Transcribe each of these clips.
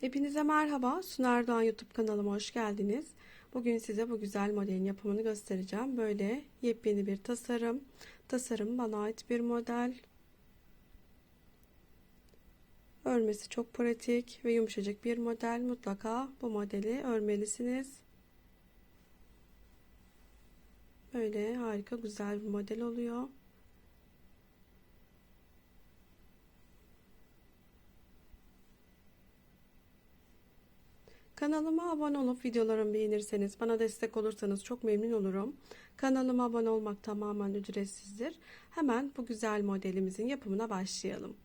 Hepinize merhaba. Sunar Doğan YouTube kanalıma hoş geldiniz. Bugün size bu güzel modelin yapımını göstereceğim. Böyle yepyeni bir tasarım. Tasarım bana ait bir model. Örmesi çok pratik ve yumuşacık bir model. Mutlaka bu modeli örmelisiniz. Böyle harika güzel bir model oluyor. Kanalıma abone olup videolarımı beğenirseniz, bana destek olursanız çok memnun olurum. Kanalıma abone olmak tamamen ücretsizdir. Hemen bu güzel modelimizin yapımına başlayalım.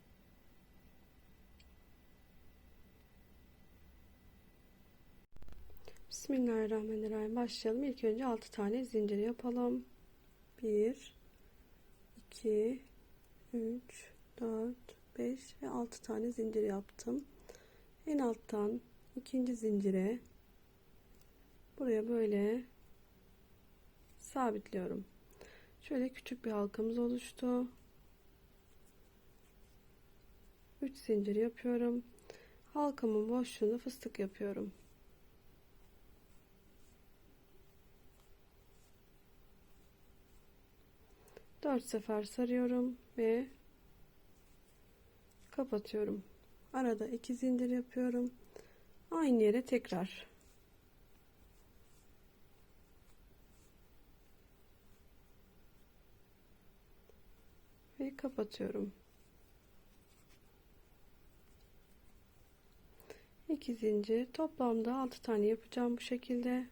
Bismillahirrahmanirrahim. Başlayalım. İlk önce 6 tane zincir yapalım. 1 2 3 4 5 ve 6 tane zincir yaptım. En alttan ikinci zincire buraya böyle sabitliyorum. Şöyle küçük bir halkamız oluştu. 3 zincir yapıyorum. Halkamın boşluğunu fıstık yapıyorum. Dört sefer sarıyorum ve kapatıyorum. Arada iki zincir yapıyorum aynı yere tekrar ve kapatıyorum. İki zincir toplamda 6 tane yapacağım bu şekilde.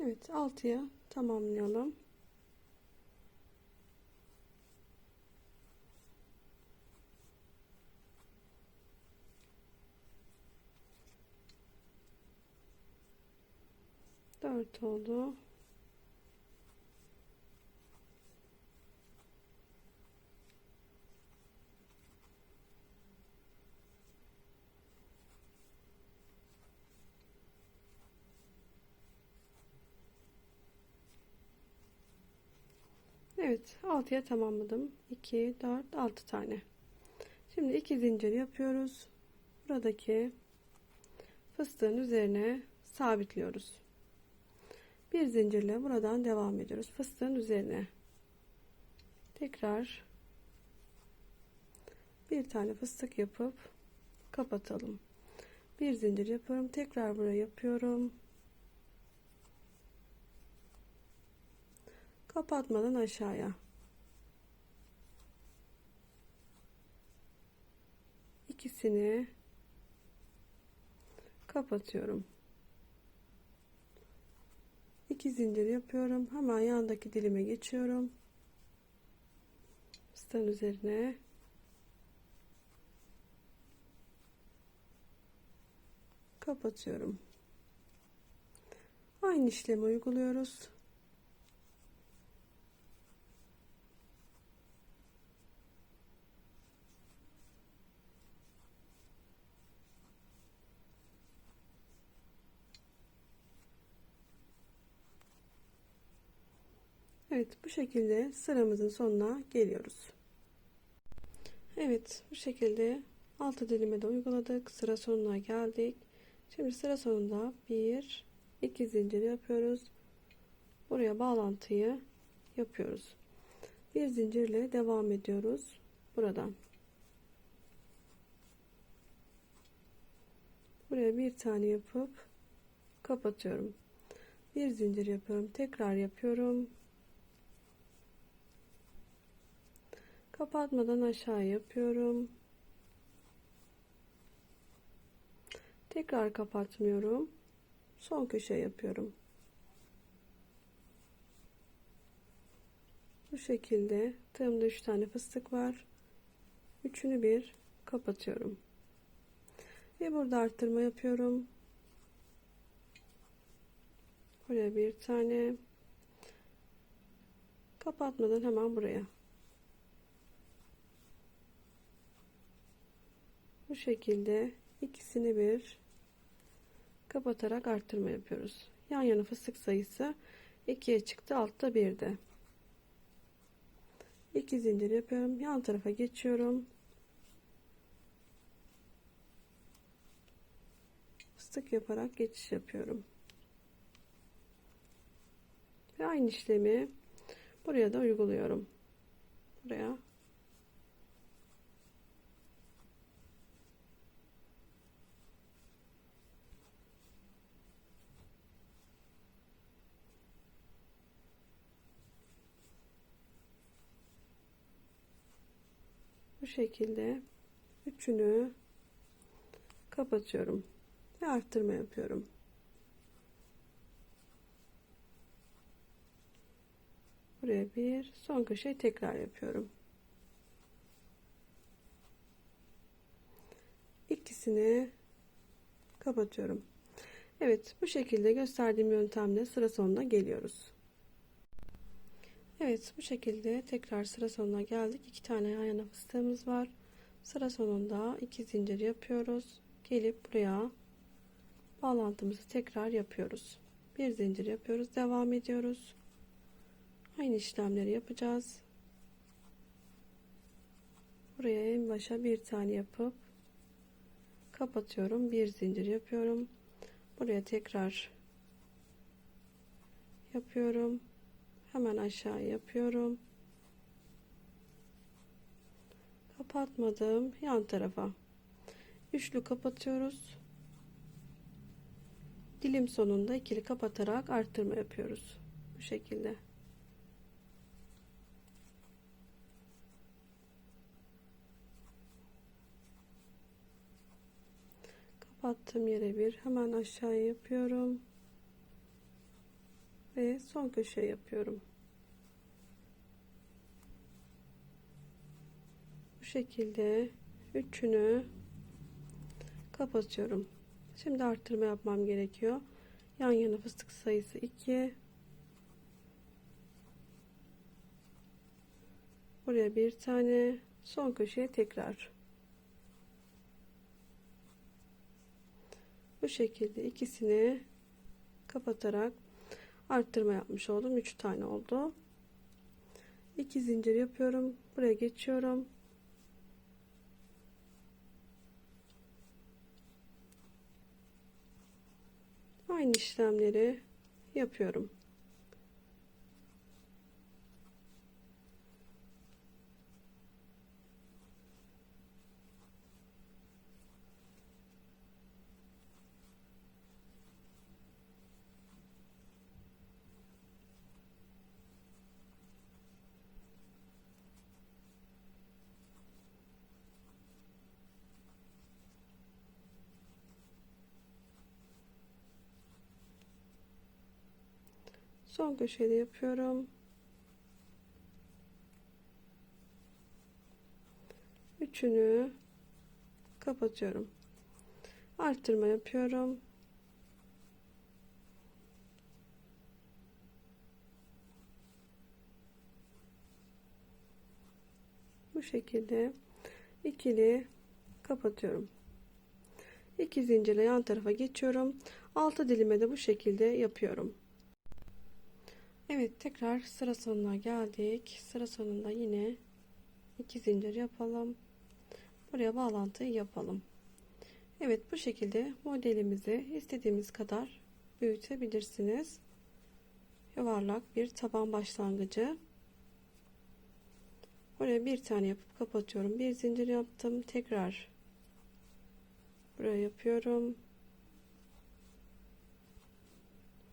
Evet 6'ya tamamlayalım. Dört oldu. Evet 6'ya tamamladım. 2 4 6 tane. Şimdi iki zincir yapıyoruz. Buradaki fıstığın üzerine sabitliyoruz bir zincirle buradan devam ediyoruz. Fıstığın üzerine. Tekrar bir tane fıstık yapıp kapatalım. Bir zincir yapıyorum. Tekrar buraya yapıyorum. Kapatmadan aşağıya. İkisini kapatıyorum 2 zincir yapıyorum. Hemen yandaki dilime geçiyorum. Fıstığın üzerine kapatıyorum. Aynı işlemi uyguluyoruz. Evet bu şekilde sıramızın sonuna geliyoruz. Evet bu şekilde altı dilime de uyguladık. Sıra sonuna geldik. Şimdi sıra sonunda bir iki zincir yapıyoruz. Buraya bağlantıyı yapıyoruz. Bir zincirle devam ediyoruz. Buradan. Buraya bir tane yapıp kapatıyorum. Bir zincir yapıyorum. Tekrar yapıyorum. Kapatmadan aşağı yapıyorum. Tekrar kapatmıyorum. Son köşe yapıyorum. Bu şekilde tığımda 3 tane fıstık var. Üçünü bir kapatıyorum. Ve burada arttırma yapıyorum. Buraya bir tane. Kapatmadan hemen buraya bu şekilde ikisini bir kapatarak arttırma yapıyoruz. Yan yana fıstık sayısı 2'ye çıktı. Altta 1'de. 2 zincir yapıyorum. Yan tarafa geçiyorum. Fıstık yaparak geçiş yapıyorum. Ve aynı işlemi buraya da uyguluyorum. Buraya şekilde üçünü kapatıyorum ve arttırma yapıyorum. Buraya bir son köşeyi tekrar yapıyorum. İkisini kapatıyorum. Evet bu şekilde gösterdiğim yöntemle sıra sonuna geliyoruz. Evet bu şekilde tekrar sıra sonuna geldik. İki tane yan yana fıstığımız var. Sıra sonunda iki zincir yapıyoruz. Gelip buraya bağlantımızı tekrar yapıyoruz. Bir zincir yapıyoruz. Devam ediyoruz. Aynı işlemleri yapacağız. Buraya en başa bir tane yapıp kapatıyorum. Bir zincir yapıyorum. Buraya tekrar yapıyorum. Hemen aşağı yapıyorum. Kapatmadım. Yan tarafa. Üçlü kapatıyoruz. Dilim sonunda ikili kapatarak arttırma yapıyoruz. Bu şekilde. Kapattığım yere bir hemen aşağıya yapıyorum ve son köşe yapıyorum. Bu şekilde üçünü kapatıyorum. Şimdi arttırma yapmam gerekiyor. Yan yana fıstık sayısı 2. Buraya bir tane son köşeye tekrar. Bu şekilde ikisini kapatarak arttırma yapmış oldum. 3 tane oldu. 2 zincir yapıyorum. Buraya geçiyorum. Aynı işlemleri yapıyorum. Son köşede yapıyorum. Üçünü kapatıyorum. Arttırma yapıyorum. Bu şekilde ikili kapatıyorum. İki zincirle yan tarafa geçiyorum. Altı dilime de bu şekilde yapıyorum. Evet tekrar sıra sonuna geldik. Sıra sonunda yine iki zincir yapalım. Buraya bağlantıyı yapalım. Evet bu şekilde modelimizi istediğimiz kadar büyütebilirsiniz. Yuvarlak bir taban başlangıcı. Buraya bir tane yapıp kapatıyorum. Bir zincir yaptım. Tekrar buraya yapıyorum.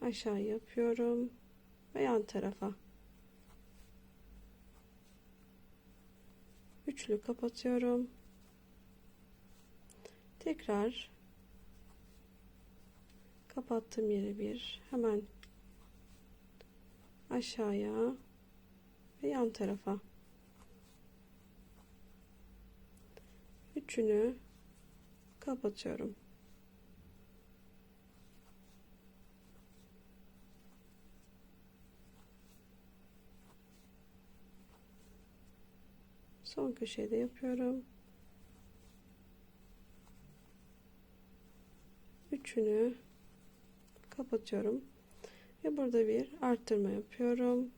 Aşağı yapıyorum ve yan tarafa. Üçlü kapatıyorum. Tekrar kapattığım yere bir hemen aşağıya ve yan tarafa. Üçünü kapatıyorum son köşede yapıyorum üçünü kapatıyorum Ve burada bir arttırma yapıyorum.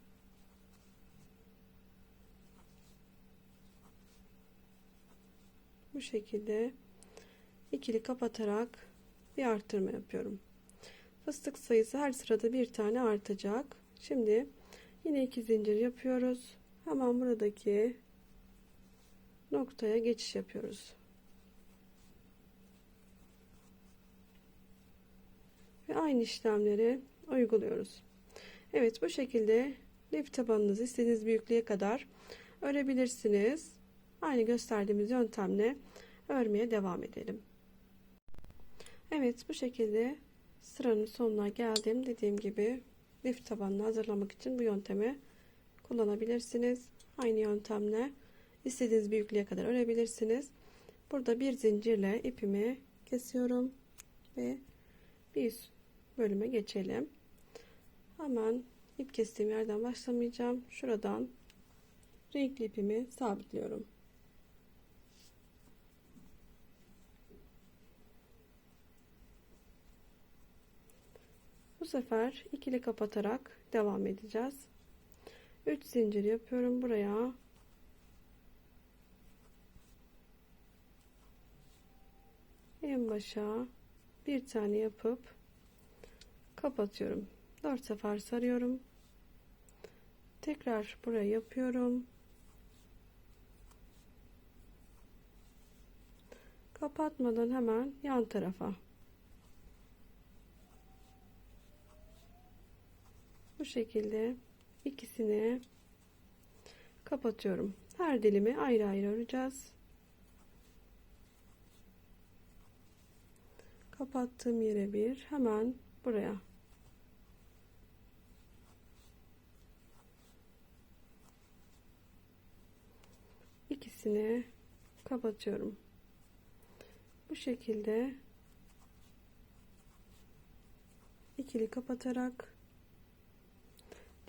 Bu şekilde ikili kapatarak bir arttırma yapıyorum. Fıstık sayısı her sırada bir tane artacak. Şimdi yine iki zincir yapıyoruz. Hemen buradaki noktaya geçiş yapıyoruz. Ve aynı işlemleri uyguluyoruz. Evet bu şekilde lif tabanınızı istediğiniz büyüklüğe kadar örebilirsiniz. Aynı gösterdiğimiz yöntemle örmeye devam edelim. Evet bu şekilde sıranın sonuna geldim. Dediğim gibi lif tabanını hazırlamak için bu yöntemi kullanabilirsiniz. Aynı yöntemle istediğiniz büyüklüğe kadar örebilirsiniz. Burada bir zincirle ipimi kesiyorum ve bir bölüme geçelim. Hemen ip kestiğim yerden başlamayacağım. Şuradan renkli ipimi sabitliyorum. Bu sefer ikili kapatarak devam edeceğiz. 3 zincir yapıyorum buraya. En başa bir tane yapıp kapatıyorum. 4 sefer sarıyorum. Tekrar buraya yapıyorum. Kapatmadan hemen yan tarafa bu şekilde ikisini kapatıyorum. Her dilimi ayrı ayrı öreceğiz. Kapattığım yere bir hemen buraya ikisini kapatıyorum. Bu şekilde ikili kapatarak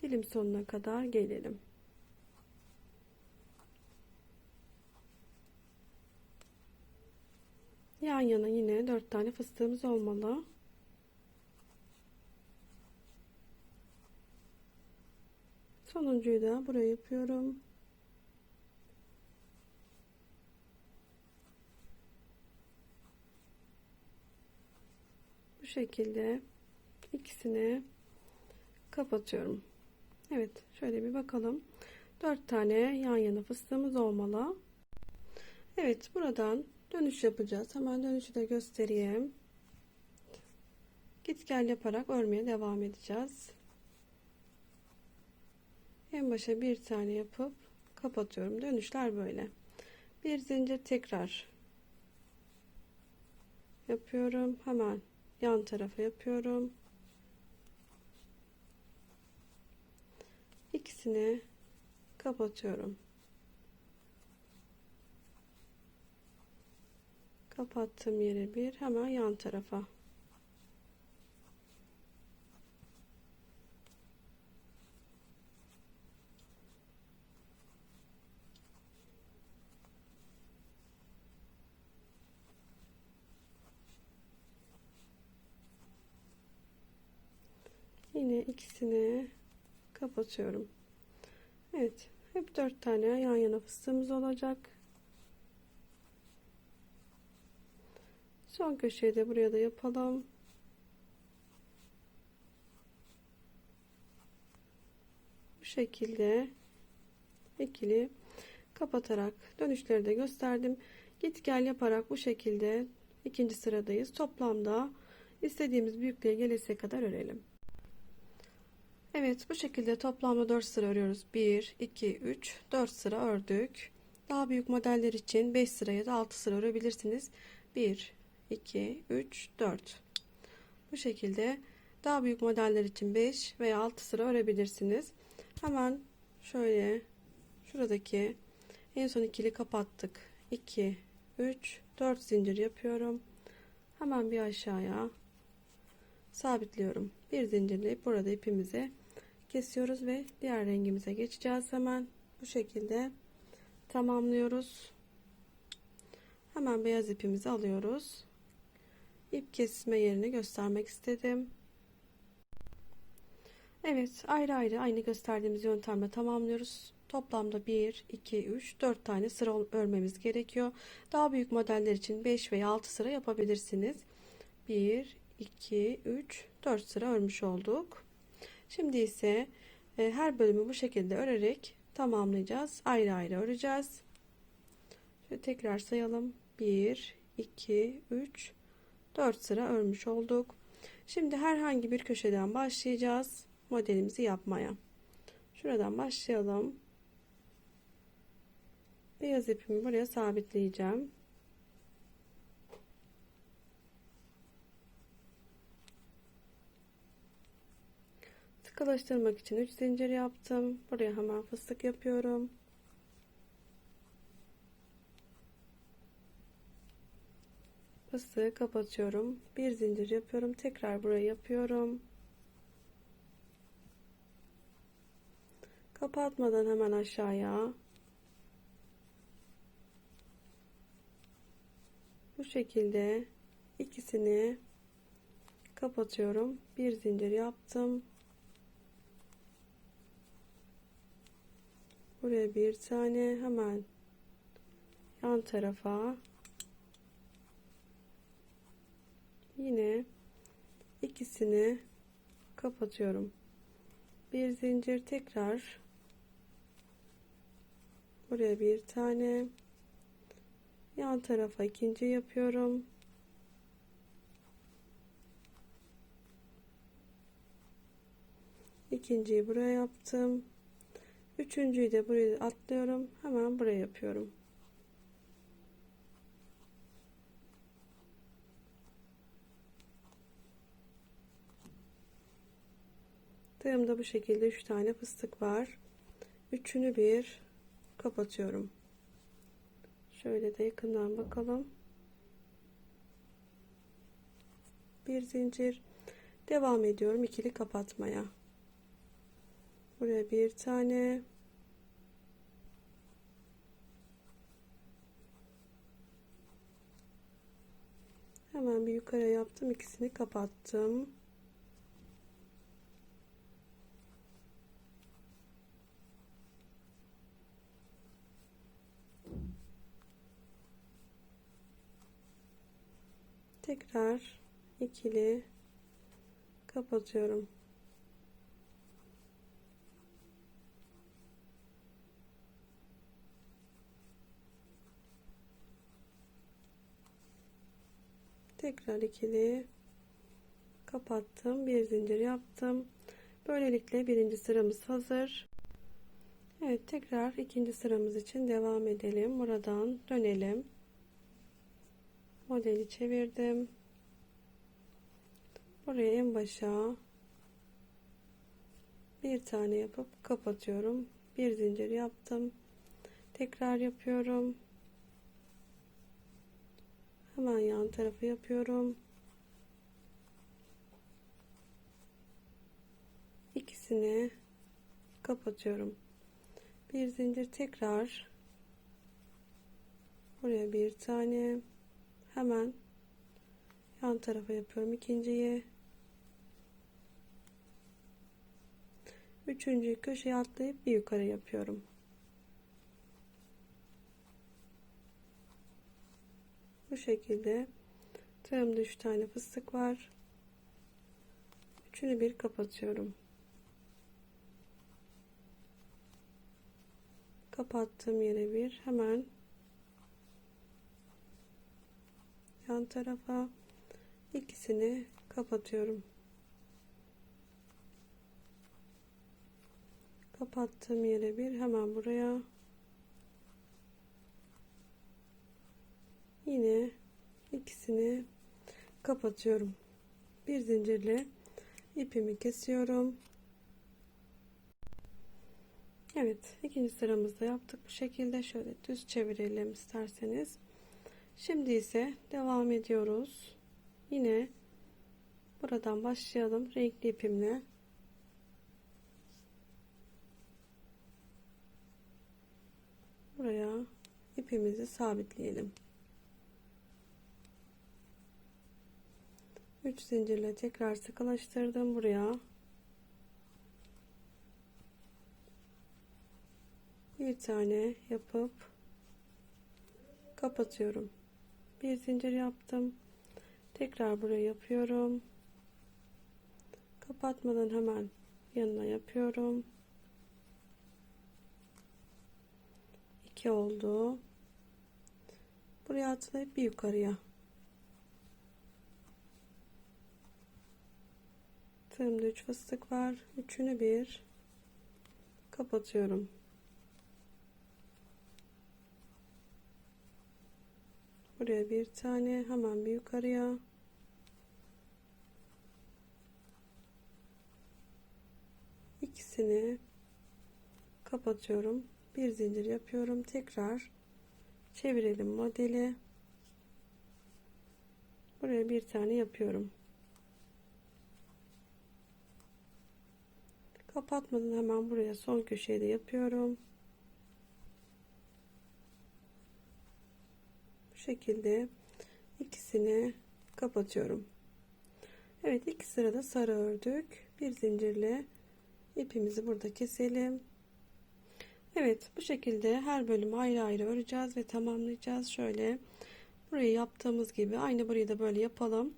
dilim sonuna kadar gelelim. Yan yana yine 4 tane fıstığımız olmalı. Sonuncuyu da buraya yapıyorum. Bu şekilde ikisini kapatıyorum. Evet şöyle bir bakalım. 4 tane yan yana fıstığımız olmalı. Evet buradan dönüş yapacağız. Hemen dönüşü de göstereyim. Git gel yaparak örmeye devam edeceğiz. En başa bir tane yapıp kapatıyorum. Dönüşler böyle. Bir zincir tekrar yapıyorum. Hemen yan tarafa yapıyorum. ikisini kapatıyorum. Kapattığım yere bir hemen yan tarafa. Yine ikisini kapatıyorum. Evet. Hep dört tane yan yana fıstığımız olacak. Son köşeyi de buraya da yapalım. Bu şekilde ikili kapatarak dönüşleri de gösterdim. Git gel yaparak bu şekilde ikinci sıradayız. Toplamda istediğimiz büyüklüğe gelirse kadar örelim. Evet bu şekilde toplamda 4 sıra örüyoruz. 1, 2, 3, 4 sıra ördük. Daha büyük modeller için 5 sıra ya da 6 sıra örebilirsiniz. 1, 2, 3, 4. Bu şekilde daha büyük modeller için 5 veya 6 sıra örebilirsiniz. Hemen şöyle şuradaki en son ikili kapattık. 2, 3, 4 zincir yapıyorum. Hemen bir aşağıya sabitliyorum. Bir zincirleyip burada ipimizi kesiyoruz ve diğer rengimize geçeceğiz hemen bu şekilde tamamlıyoruz hemen beyaz ipimizi alıyoruz ip kesme yerini göstermek istedim Evet, ayrı ayrı aynı gösterdiğimiz yöntemle tamamlıyoruz. Toplamda 1, 2, 3, 4 tane sıra örmemiz gerekiyor. Daha büyük modeller için 5 veya 6 sıra yapabilirsiniz. 1, 2, 3, 4 sıra örmüş olduk. Şimdi ise e, her bölümü bu şekilde örerek tamamlayacağız. Ayrı ayrı öreceğiz. Şöyle tekrar sayalım. 1, 2, 3, 4 sıra örmüş olduk. Şimdi herhangi bir köşeden başlayacağız modelimizi yapmaya. Şuradan başlayalım. Beyaz ipimi buraya sabitleyeceğim. Sıkılaştırmak için 3 zincir yaptım. Buraya hemen fıstık yapıyorum. Fıstığı kapatıyorum. Bir zincir yapıyorum. Tekrar buraya yapıyorum. Kapatmadan hemen aşağıya bu şekilde ikisini kapatıyorum. Bir zincir yaptım. Buraya bir tane hemen yan tarafa yine ikisini kapatıyorum. Bir zincir tekrar buraya bir tane yan tarafa ikinci yapıyorum. ikinciyi buraya yaptım. Üçüncüyü de buraya atlıyorum. Hemen buraya yapıyorum. Tığımda bu şekilde üç tane fıstık var. Üçünü bir kapatıyorum. Şöyle de yakından bakalım. Bir zincir devam ediyorum ikili kapatmaya. Buraya bir tane hemen bir yukarı yaptım ikisini kapattım. Tekrar ikili kapatıyorum. Tekrar ikili kapattım. Bir zincir yaptım. Böylelikle birinci sıramız hazır. Evet tekrar ikinci sıramız için devam edelim. Buradan dönelim modeli çevirdim. Buraya en başa bir tane yapıp kapatıyorum. Bir zincir yaptım. Tekrar yapıyorum. Hemen yan tarafı yapıyorum. İkisini kapatıyorum. Bir zincir tekrar buraya bir tane hemen yan tarafa yapıyorum ikinciyi. Üçüncüyü köşeye atlayıp bir yukarı yapıyorum. Bu şekilde tığımda üç tane fıstık var. Üçünü bir kapatıyorum. Kapattığım yere bir hemen yan tarafa ikisini kapatıyorum. Kapattığım yere bir hemen buraya yine ikisini kapatıyorum. Bir zincirle ipimi kesiyorum. Evet, ikinci sıramızda yaptık bu şekilde. Şöyle düz çevirelim isterseniz. Şimdi ise devam ediyoruz. Yine buradan başlayalım renkli ipimle. Buraya ipimizi sabitleyelim. 3 zincirle tekrar sıkılaştırdım buraya. Bir tane yapıp kapatıyorum. Bir zincir yaptım. Tekrar buraya yapıyorum. Kapatmadan hemen yanına yapıyorum. 2 oldu. Buraya atlayıp bir yukarıya. Tığımda 3 fıstık var. Üçünü bir kapatıyorum. Buraya bir tane hemen bir yukarıya. ikisini kapatıyorum. Bir zincir yapıyorum. Tekrar çevirelim modeli. Buraya bir tane yapıyorum. Kapatmadan hemen buraya son köşeye de yapıyorum. Şekilde ikisini kapatıyorum. Evet iki sırada sarı ördük. Bir zincirle ipimizi burada keselim. Evet bu şekilde her bölümü ayrı ayrı öreceğiz ve tamamlayacağız. Şöyle burayı yaptığımız gibi aynı burayı da böyle yapalım.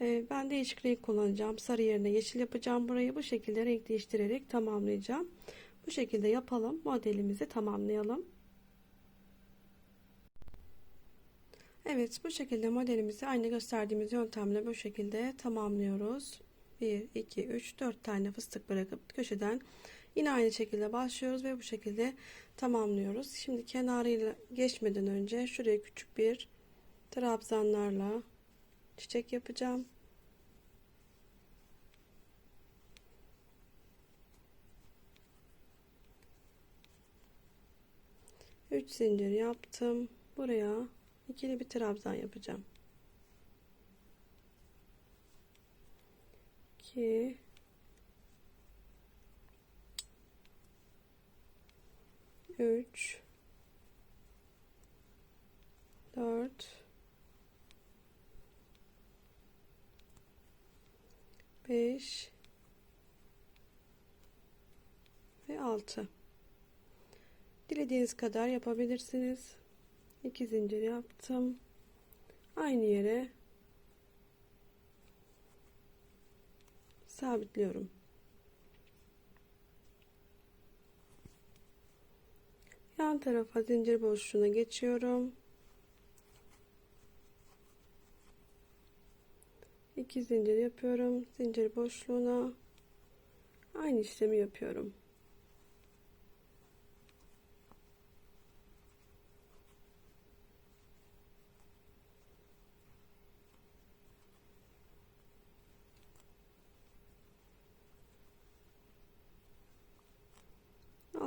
Ee, ben değişik renk kullanacağım. Sarı yerine yeşil yapacağım. Burayı bu şekilde renk değiştirerek tamamlayacağım. Bu şekilde yapalım. Modelimizi tamamlayalım. Evet bu şekilde modelimizi aynı gösterdiğimiz yöntemle bu şekilde tamamlıyoruz. 1, 2, 3, 4 tane fıstık bırakıp köşeden yine aynı şekilde başlıyoruz ve bu şekilde tamamlıyoruz. Şimdi kenarıyla geçmeden önce şuraya küçük bir trabzanlarla çiçek yapacağım. Üç zincir yaptım. Buraya ikili bir trabzan yapacağım. 2 3 4 5 ve 6 dilediğiniz kadar yapabilirsiniz 2 zincir yaptım aynı yere sabitliyorum. Yan tarafa zincir boşluğuna geçiyorum. 2 zincir yapıyorum. Zincir boşluğuna aynı işlemi yapıyorum.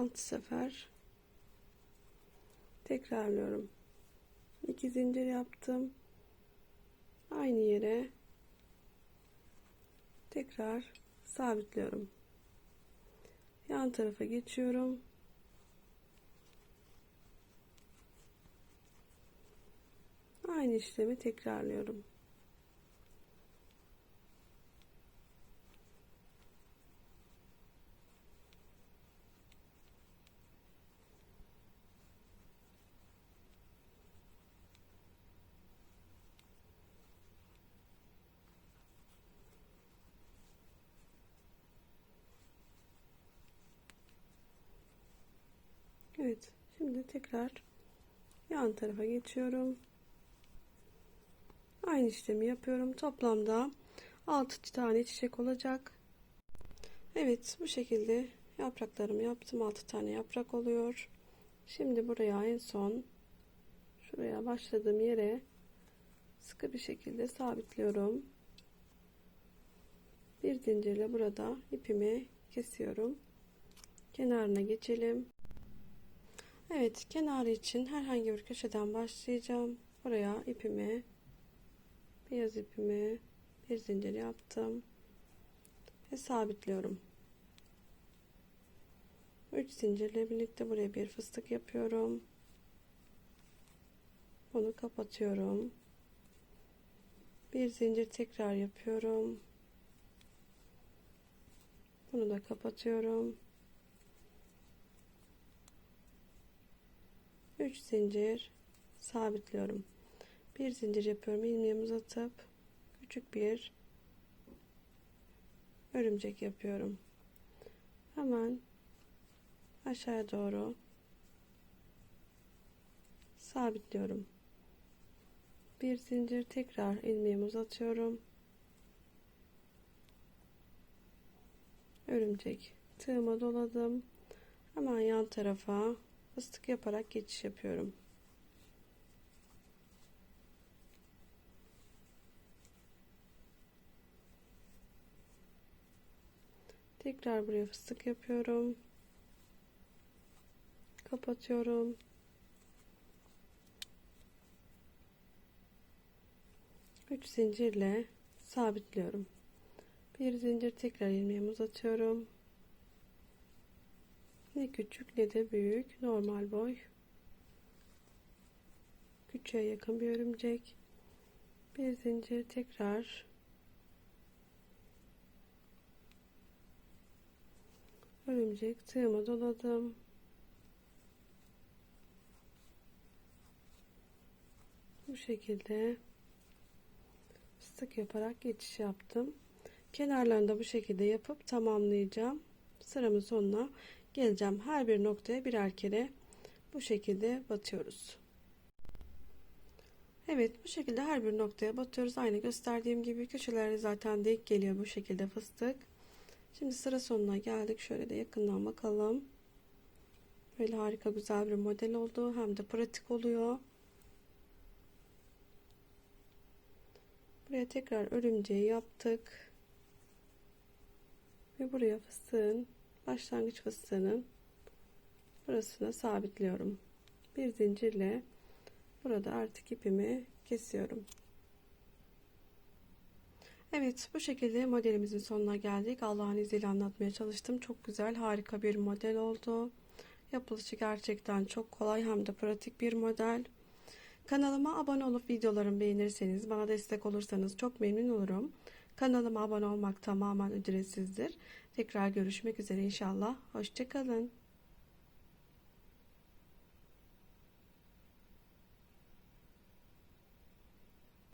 Altı sefer tekrarlıyorum. 2 zincir yaptım. Aynı yere tekrar sabitliyorum. Yan tarafa geçiyorum. Aynı işlemi tekrarlıyorum. Evet. Şimdi tekrar yan tarafa geçiyorum. Aynı işlemi yapıyorum. Toplamda 6 tane çiçek olacak. Evet. Bu şekilde yapraklarımı yaptım. 6 tane yaprak oluyor. Şimdi buraya en son şuraya başladığım yere sıkı bir şekilde sabitliyorum. Bir zincirle burada ipimi kesiyorum. Kenarına geçelim. Evet kenarı için herhangi bir köşeden başlayacağım. Buraya ipimi beyaz ipimi bir zincir yaptım ve sabitliyorum. 3 zincirle birlikte buraya bir fıstık yapıyorum. Bunu kapatıyorum. Bir zincir tekrar yapıyorum. Bunu da kapatıyorum. 3 zincir sabitliyorum. Bir zincir yapıyorum. ilmeğimi uzatıp küçük bir örümcek yapıyorum. Hemen aşağıya doğru sabitliyorum. Bir zincir tekrar ilmeğimi uzatıyorum. Örümcek tığıma doladım. Hemen yan tarafa fıstık yaparak geçiş yapıyorum. Tekrar buraya fıstık yapıyorum. Kapatıyorum. Üç zincirle sabitliyorum. Bir zincir tekrar ilmeğimi uzatıyorum. Ne küçük ne de büyük normal boy. Küçüğe yakın bir örümcek. Bir zincir tekrar örümcek tığıma doladım. Bu şekilde fıstık yaparak geçiş yaptım. Kenarlarını da bu şekilde yapıp tamamlayacağım. Sıramın sonuna geleceğim. Her bir noktaya birer kere bu şekilde batıyoruz. Evet bu şekilde her bir noktaya batıyoruz. Aynı gösterdiğim gibi köşeleri zaten denk geliyor bu şekilde fıstık. Şimdi sıra sonuna geldik. Şöyle de yakından bakalım. Böyle harika güzel bir model oldu. Hem de pratik oluyor. Buraya tekrar örümceği yaptık. Ve buraya fıstığın başlangıç fıstığının burasına sabitliyorum. Bir zincirle burada artık ipimi kesiyorum. Evet bu şekilde modelimizin sonuna geldik. Allah'ın izniyle anlatmaya çalıştım. Çok güzel harika bir model oldu. Yapılışı gerçekten çok kolay hem de pratik bir model. Kanalıma abone olup videolarımı beğenirseniz bana destek olursanız çok memnun olurum. Kanalıma abone olmak tamamen ücretsizdir. Tekrar görüşmek üzere inşallah. Hoşçakalın.